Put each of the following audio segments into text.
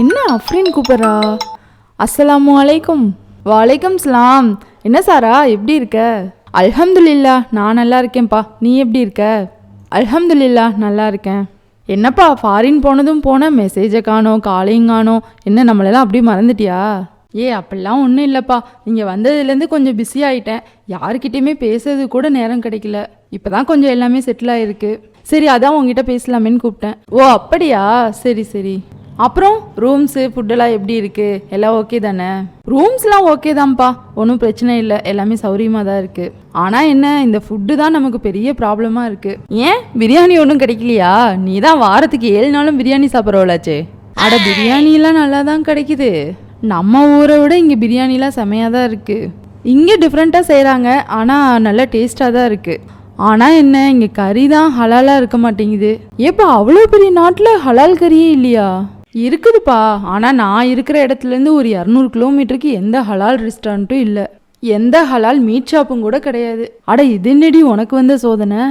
என்ன அஃப்ரின் கூப்பிட்றா? அஸ்ஸலாமு அலைக்கும். வலைக்கம் சலாம். என்ன சாரா எப்படி இருக்க? அல்ஹம்துலில்லா நான் நல்லா இருக்கேன்ப்பா. நீ எப்படி இருக்க? அல்ஹம்துலில்லா நல்லா இருக்கேன். என்னப்பா ஃபாரின் போனதும் போன மெசேஜை காணோம் காலையும் காணோம் என்ன நம்மளெல்லாம் அப்படியே மறந்துட்டியா? ஏ அப்படிலாம் ஒன்றும் இல்லைப்பா. நீங்கள் வந்ததுலேருந்து கொஞ்சம் பிஸி ஆகிட்டேன் யாருக்கிட்டேயுமே பேசுறது கூட நேரம் கிடைக்கல. இப்போ தான் கொஞ்சம் எல்லாமே செட்டில் ஆயிருக்கு. சரி அதான் உங்ககிட்ட பேசலாமேன்னு கூப்பிட்டேன். ஓ அப்படியா? சரி சரி. அப்புறம் ரூம்ஸு ஃபுட்டெல்லாம் எப்படி இருக்கு? எல்லாம் ஓகே தானே? ரூம்ஸ்லாம் ஓகே தான்ப்பா. ஒன்றும் பிரச்சனை இல்லை. எல்லாமே சௌரியமாக தான் இருக்கு. ஆனால் என்ன இந்த ஃபுட்டு தான் நமக்கு பெரிய ப்ராப்ளமாக இருக்கு. ஏன்? பிரியாணி ஒன்றும் கிடைக்கலையா? நீ தான் வாரத்துக்கு ஏழு நாளும் பிரியாணி சாப்பிட்றவளாச்சே. அட பிரியாணிலாம் நல்லா தான் கிடைக்குது. நம்ம ஊரை விட இங்கே பிரியாணிலாம் செமையாக தான் இருக்கு. இங்கே டிஃப்ரெண்ட்டாக செய்கிறாங்க ஆனால் நல்லா டேஸ்ட்டாக தான் இருக்கு. ஆனால் என்ன இங்கே கறி தான் ஹலாலாக இருக்க மாட்டேங்குது. எப்போ அவ்வளோ பெரிய நாட்டில் ஹலால் கறியே இல்லையா? இருக்குதுப்பா. ஆனால் நான் இருக்கிற இடத்துலேருந்து ஒரு இரநூறு கிலோமீட்டருக்கு எந்த ஹலால் ரெஸ்டாரண்ட்டும் இல்லை. எந்த ஹலால் மீட் ஷாப்பும் கூட கிடையாது. அட இது என்னடி உனக்கு வந்த சோதனை?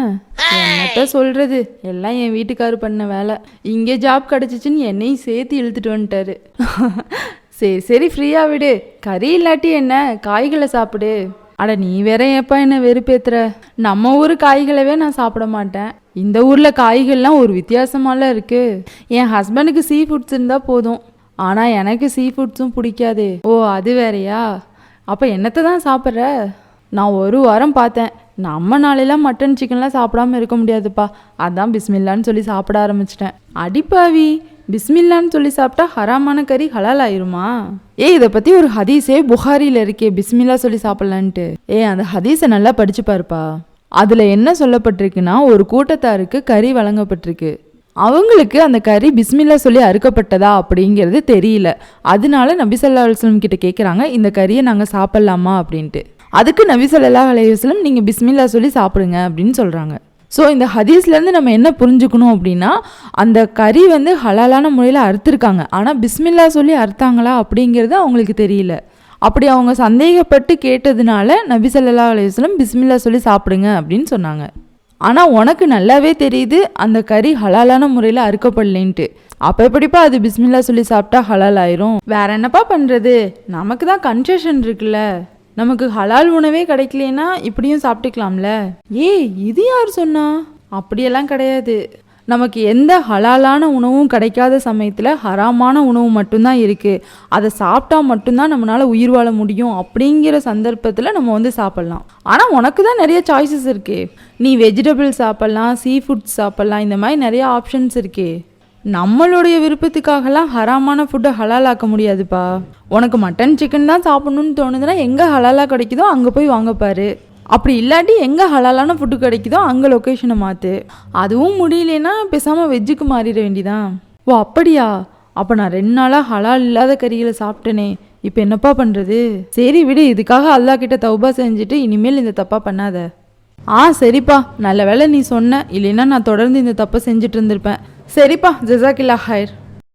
என்னத்த சொல்றது? எல்லாம் என் வீட்டுக்காரு பண்ண வேலை. இங்கே ஜாப் கிடச்சிச்சின்னு என்னையும் சேர்த்து இழுத்துட்டு வந்துட்டாரு. சரி சரி ஃப்ரீயா விடு. கறி இல்லாட்டி என்ன? காய்களை சாப்பிடு. அட நீ வேற ஏப்பா என்ன வெறுப்பேத்துற? நம்ம ஊர் காய்களவே நான் சாப்பிட மாட்டேன். இந்த ஊர்ல காய்கள்லாம் ஒரு வித்தியாசமாலாம் இருக்கு. என் ஹஸ்பண்டுக்கு சீ ஃபுட்ஸ் இருந்தா போதும். ஆனா எனக்கு சீ ஃபுட்ஸும் பிடிக்காது. ஓ அது வேறயா? அப்ப என்னத்தை தான் சாப்பிட்ற? நான் ஒரு வாரம் பார்த்தேன். நம்ம நாளையெல்லாம் மட்டன் சிக்கன்லாம் சாப்பிடாம இருக்க முடியாதுப்பா. அதான் பிஸ்மில்லான்னு சொல்லி சாப்பிட ஆரம்பிச்சிட்டேன். அடிப்பாவி பிஸ்மில்லான்னு சொல்லி சாப்பிட்டா ஹராமான கறி ஹலால் ஆயிருமா ஏய் இதை பற்றி ஒரு ஹதீஸே புகாரியில் இருக்கே பிஸ்மில்லா சொல்லி சாப்பிட்லான்ட்டு. ஏய் அந்த ஹதீஸை நல்லா படிச்சு பாருப்பா. அதில் என்ன சொல்லப்பட்டிருக்குன்னா ஒரு கூட்டத்தாருக்கு கறி வழங்கப்பட்டிருக்கு. அவங்களுக்கு அந்த கறி பிஸ்மில்லா சொல்லி அறுக்கப்பட்டதா அப்படிங்கிறது தெரியல. அதனால நபிசல்லா அலுவலம் கிட்ட கேட்குறாங்க இந்த கறியை நாங்கள் சாப்பிட்லாமா அப்படின்ட்டு. அதுக்கு நபி ஸல்லல்லாஹு நீங்கள் பிஸ்மில்லா சொல்லி சாப்பிடுங்க அப்படின்னு சொல்கிறாங்க ஸோ இந்த ஹதீஸ்லேருந்து நம்ம என்ன புரிஞ்சுக்கணும் அப்படின்னா அந்த கறி வந்து ஹலாலான முறையில் அறுத்துருக்காங்க. ஆனால் பிஸ்மில்லா சொல்லி அறுத்தாங்களா அப்படிங்கிறது அவங்களுக்கு தெரியல. அப்படி அவங்க சந்தேகப்பட்டு கேட்டதுனால நபி சல்லா அலைஹி பிஸ்மில்லா சொல்லி சாப்பிடுங்க அப்படின்னு சொன்னாங்க. ஆனால் உனக்கு நல்லாவே தெரியுது அந்த கறி ஹலாலான முறையில் அறுக்கப்படலைன்ட்டு. அப்போ எப்படிப்பா அது பிஸ்மில்லா சொல்லி சாப்பிட்டா ஹலால் ஆயிரும்? வேற என்னப்பா பண்ணுறது நமக்கு தான் கன்செஷன் இருக்குல்ல. நமக்கு ஹலால் உணவே கிடைக்கலனா இப்படியும் சாப்பிட்டுக்கலாம்ல? ஏய் இது யார் சொன்னா? அப்படியெல்லாம் கிடையாது. நமக்கு எந்த ஹலாலான உணவும் கிடைக்காத சமயத்தில் ஹராமான உணவு மட்டும்தான் இருக்குது அதை சாப்பிட்டா மட்டும்தான் நம்மளால் உயிர் வாழ முடியும் அப்படிங்கிற சந்தர்ப்பத்தில் நம்ம வந்து சாப்பிட்லாம். ஆனால் உனக்கு தான் நிறைய சாய்ஸஸ் இருக்கே. நீ வெஜிடபிள் சாப்பிட்லாம் சீ ஃபுட்ஸ் சாப்பிட்லாம் இந்த மாதிரி நிறைய ஆப்ஷன்ஸ் இருக்கே. நம்மளுடைய விருப்பத்துக்காகலாம் ஹராமான ஃபுட்டை ஹலாலாக்க முடியாதுப்பா. உனக்கு மட்டன் சிக்கன் தான் சாப்பிடணும்னு தோணுதுன்னா எங்கே ஹலாலாக கிடைக்குதோ அங்கே போய் வாங்கப்பாரு அப்படி இல்லாட்டி எங்கே ஹலாலான ஃபுட்டு கிடைக்குதோ அங்கே லொக்கேஷனை மாற்று அதுவும் முடியலன்னா பேசாமல் வெஜ்ஜுக்கு மாறிட வேண்டிதான். ஓ அப்படியா? அப்போ நான் ரெண்டு நாளாக ஹலால் இல்லாத கறிகளை சாப்பிட்டேனே. இப்போ என்னப்பா பண்ணுறது சரி விடு இதுக்காக அல்லாஹ் கிட்ட தௌபா செஞ்சுட்டு இனிமேல் இந்த தப்பாக பண்ணாத. ஆ சரிப்பா. நல்ல வேளை நீ சொன்ன. இல்லைன்னா நான் தொடர்ந்து இந்த தப்பை செஞ்சுட்டு இருந்திருப்பேன். சரிப்பா ஜெசாக்கில்லா ஹைர்.